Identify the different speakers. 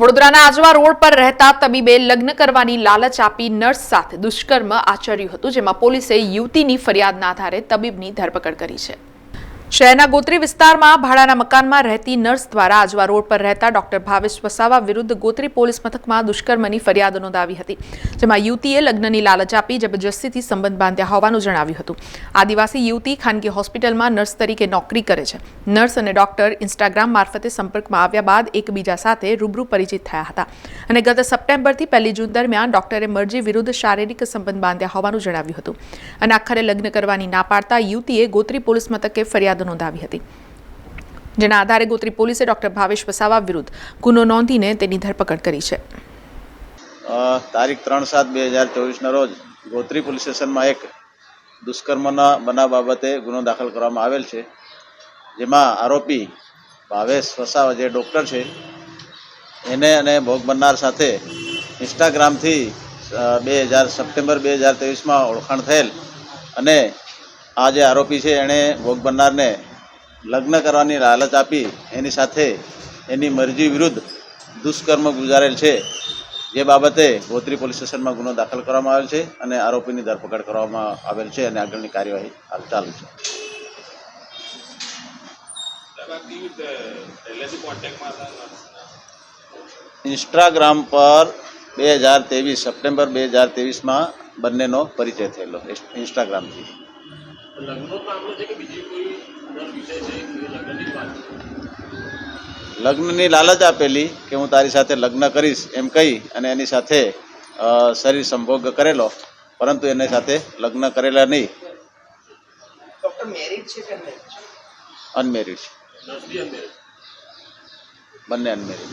Speaker 1: વડોદરાના આજવા રોડ પર રહેતા તબીબે લગ્ન કરવાની લાલચ આપી નર્સ સાથે દુષ્કર્મ આચર્યું હતું, જેમાં પોલીસે યુવતીની ફરિયાદના આધારે તબીબની ધરપકડ કરી છે. શહેરના ગોત્રી વિસ્તારમાં ભાડાના મકાનમાં રહેતી નર્સ દ્વારા આજવા રોડ પર રહેતા ડોક્ટર ભાવેશ વસાવા વિરુદ્ધ ગોત્રી પોલીસ મથકમાં દુષ્કર્મની ફરિયાદ નોંધાવી હતી, જેમાં યુવતીએ લગ્નની લાલચ આપી જબરજસ્તીથી સંબંધ બાંધ્યા હોવાનું જણાવ્યું હતું. આદિવાસી યુવતી ખાનગી હોસ્પિટલમાં નર્સ તરીકે નોકરી કરે છે. નર્સ અને ડોક્ટર ઇન્સ્ટાગ્રામ મારફતે સંપર્કમાં આવ્યા બાદ એકબીજા સાથે રૂબરૂ પરિચિત થયા હતા અને ગત સપ્ટેમ્બરથી પહેલી જૂન દરમિયાન ડોક્ટરે મરજી વિરુદ્ધ શારીરિક સંબંધ બાંધ્યા હોવાનું જણાવ્યું હતું. અને આખરે લગ્ન કરવાની ના પાડતા યુવતીએ ગોત્રી પોલીસ મથકે ફરિયાદ નોંધાવી હતી. જેના આધારે ગોત્રી પોલીસે ડોક્ટર ભાવેશ વસાવા વિરુદ્ધ ગુનો નોંધીને તેની ધરપકડ કરી છે.
Speaker 2: તારીખ ત્રણ સાત બે હજાર ચોવીસના રોજ ગોત્રી પોલીસ સ્ટેશનમાં એક દુષ્કર્મના બનાવ બાબતે ગુનો દાખલ કરવામાં આવેલ છે. જેમાં આરોપી ભાવેશ વસાવા જે ડૉક્ટર છે, એને અને ભોગ બનનાર સાથે ઇન્સ્ટાગ્રામથી બે હજાર સપ્ટેમ્બર બે હજાર ત્રેવીસમાં ઓળખાણ થયેલ અને આ જે આરોપી છે, એણે ભોગ બનનારને લગ્ન કરવાની લાલચ આપી, એની સાથે એની મરજી વિરુદ્ધ દુષ્કર્મ ગુજારેલ છે. જે બાબતે ગોત્રી પોલીસ સ્ટેશનમાં ગુનો દાખલ કરવામાં આવેલ છે અને આરોપીની ધરપકડ કરવામાં આવેલ છે અને આગળની કાર્યવાહી હાલ ચાલુ છે. ઇન્સ્ટાગ્રામ પર બે હજાર ત્રેવીસ, સપ્ટેમ્બર બે હજાર ત્રેવીસમાં બંનેનો પરિચય થયેલો, ઇન્સ્ટાગ્રામથી. લગ્નની લાલચ આપેલી કે હું તારી સાથે લગ્ન કરીશ એમ કહી અને એની સાથે શરીર સંભોગ કરેલો પરંતુ એની સાથે લગ્ન કરેલા નહીં.
Speaker 3: ડોક્ટર મેરિડ છે કે અનમેરિડ છે?
Speaker 2: અનમેરિડ છે બંને અનમેરિડ